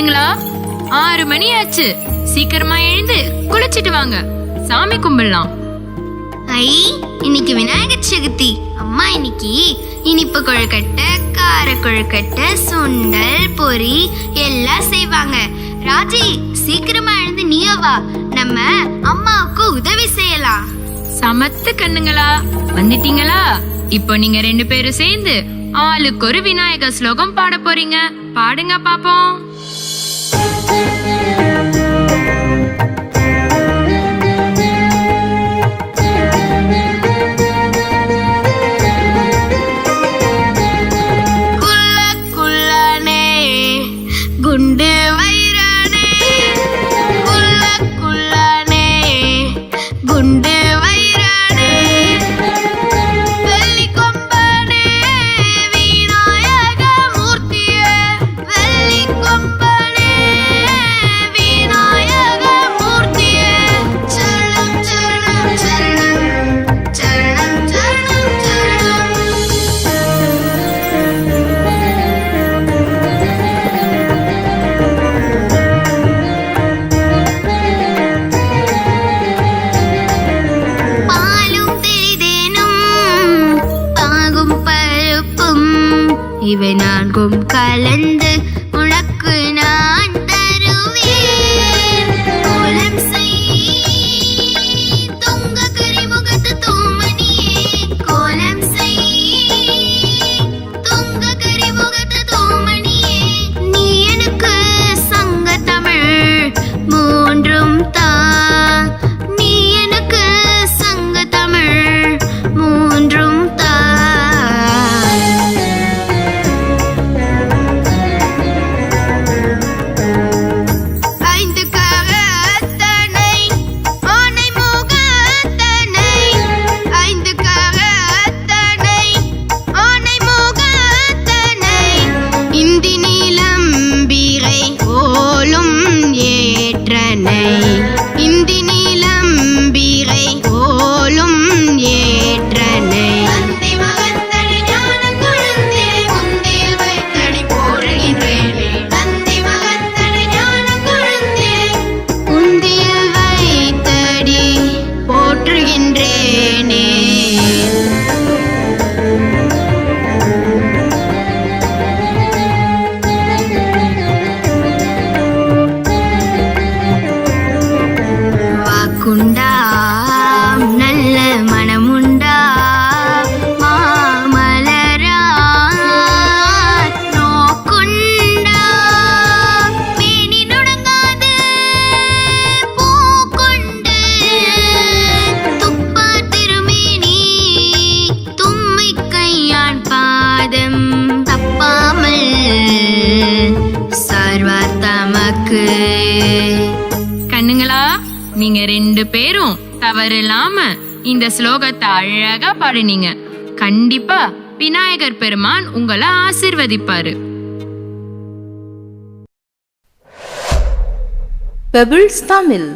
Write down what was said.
கண்ணுங்களா ஆறு மணி ஆச்சு சீக்கிரமா எழுந்து குளிச்சிட்டு வாங்க. சாமி கும்பிடலாம். ஐ இன்னைக்கு விநாயகர் சதுர்த்தி. அம்மா இன்னைக்கு இனிப்பு கொழுக்கட்டை கார கொழுக்கட்டை சுண்டல் பொரி எல்லாம் செய்வாங்க. ராஜி சீக்கிரமா எழுந்து நீயோ வா. நம்ம அம்மாவுக்கு உதவி செய்யலாம். சமத்து கண்ணுங்களா வந்துட்டீங்களா? இப்போ நீங்க ரெண்டு பேரும் சேர்ந்து ஆளுக்கு ஒரு விநாயகர் ஸ்லோகம் பாட போறீங்க. பாடுங்க பாப்போம். కుండ இருக்கும். இவை நான்கும் கலந்து 没有。நீங்க ரெண்டு பேரும் தவறில்லாம இந்த ஸ்லோகத்தை அழகா பாடினீங்க. கண்டிப்பா விநாயகர் பெருமான் உங்களை ஆசிர்வதிப்பாரு. பெபிள்ஸ் தமிழ்